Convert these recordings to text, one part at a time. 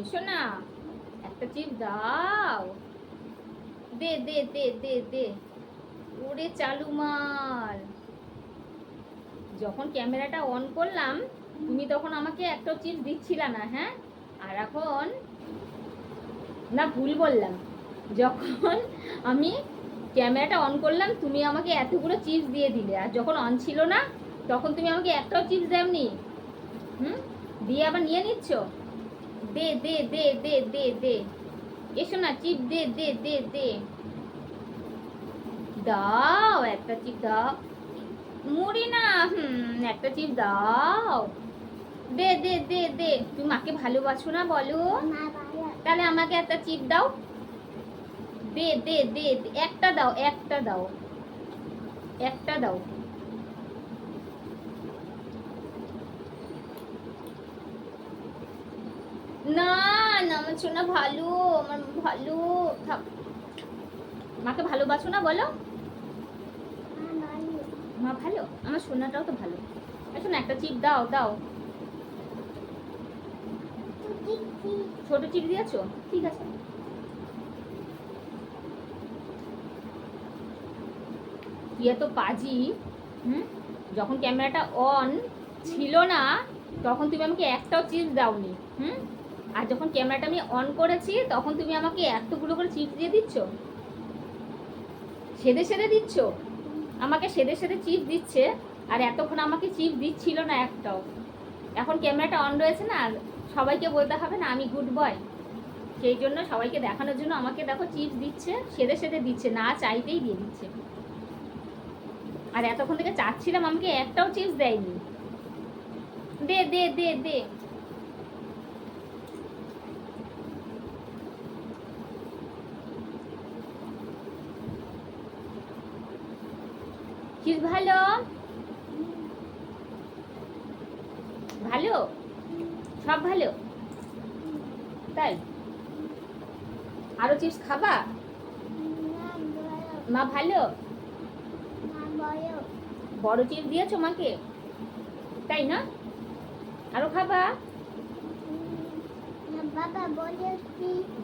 এসো না। একটা চিপস দাও। দে দে দে দে দে। ওরে চালু যখন ক্যামেরাটা অন করলাম, তুমি তখন আমাকে একটা চিপস দিচ্ছিলা না হ্যাঁ? আর এখন না, ভুল বললাম। যখন আমি ক্যামেরাটা অন করলাম, তুমি আমাকে এতগুলো চিপস দিয়ে দিলে। আর যখন অন ছিল না, তখন তুমি আমাকে একটাও চিপস দেওনি। হুম? দিয়ে আবার নিয়ে নিচ্ছ? দে দে দে দে দে দে এসো না চিপ দে দে দে দে দাও একটা চিপ দাও মুড়ি না হুম একটা চিপ দাও দে দে দে দে তুমি মাকে ভালোবাসো না বলো তাহলে আমাকে একটা চিপ দাও দে দে দে দে। একটা দাও একটা দাও একটা দাও না না, আমার সোনা ভালো, আমার ভালো। থাক। মাকে ভালোবাসো না বলো? মা ভালো? আমার সোনাটাও তো ভালো। আচ্ছা একটা চিপ দাও দাও। ছোট চিপ দিয়েছ? ঠিক আছে। কি এত পাজি, হুম? যখন ক্যামেরাটা অন ছিল না, তখন তুমি আমাকে একটাও চিপস দাওনি, হুম? আর যখন ক্যামেরাটা আমি অন করেছি, তখন তুমি আমাকে এতগুলো করে চিপস দিয়ে দিচ্ছ? সেদে সেদে দিচ্ছ? আমাকে সেদে সেদে চিপস দিচ্ছে, আর এতক্ষণ আমাকে চিপস দিচ্ছিল না একটাও। এখন ক্যামেরাটা অন রয়েছে না সবাইকে বলতে হবে না, আমি গুড বয় সেই জন্য সবাইকে দেখানোর জন্য আমাকে দেখো চিপস দিচ্ছে, সেদে সেদে দিচ্ছে, না চাইতেই দিয়ে দিচ্ছে। আর এতক্ষণ থেকে চাচ্ছিলাম আমাকে একটাও চিপস দেয়নি। দে দে দে দে। চিপস ভালো? ভালো? সব ভালো? তাই? আরও চিপস খাবা? মা ভালো? বড় চিপস দিয়েছ মাকে? তাই না? আরও খাবা?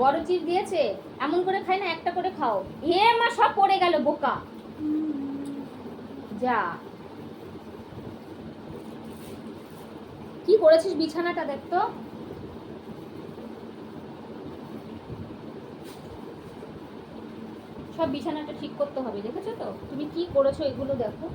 বড় চিপস দিয়েছে? এমন করে খাই না, একটা করে খাও। এ মা, সব পড়ে গেল বোকা। যা। কি করেছিস বিছানাটা দেখতো সব বিছানাটা ঠিক করতে হবে, দেখেছ তো? তুমি কি করেছ এগুলো দেখো।